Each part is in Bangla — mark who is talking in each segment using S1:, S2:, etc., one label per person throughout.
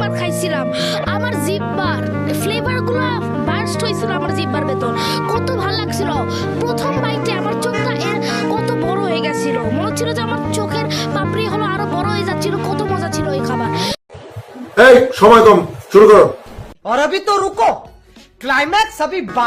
S1: প্রথমবার খাইছিলাম আমার জিব্বার ফ্লেভারগুলো বার্স্ট হয়েছিল আমার জিব্বার ভেতর কত ভালো লাগছিল প্রথম বাইটে আমার চোখটা এর কত বড় হয়ে গেছিল মনে হচ্ছিল যে আমার চোখের পাপড়ি হলো আরো বড় হয়ে যাচ্ছিল কত মজা ছিল এই খাবার
S2: এই সময় কম শুরু করো
S3: और अभी तो रुको क्लाइमैक्स अभी बा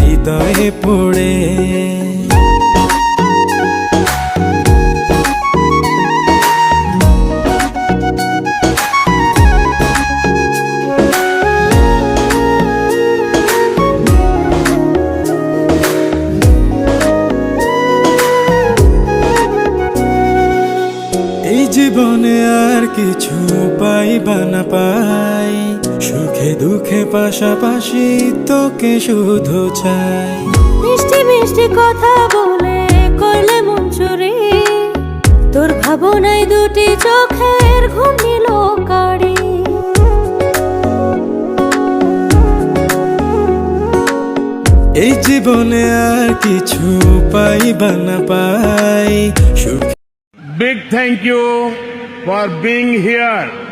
S4: হৃদয়ে পড়ে। জীবনে আর কিছু পাইবা না পাই। সুখে দুঃখে পাশাপাশি তোকে শুধু চাই।
S5: মিষ্টি মিষ্টি কথা বলে করলে মন চুরি তোর ভাবনায় দুটি চোখের ঘুম নিল কারি
S4: এই জীবনে আর কিছু পাইবা না পাই। সুখ
S6: big thank you. For being here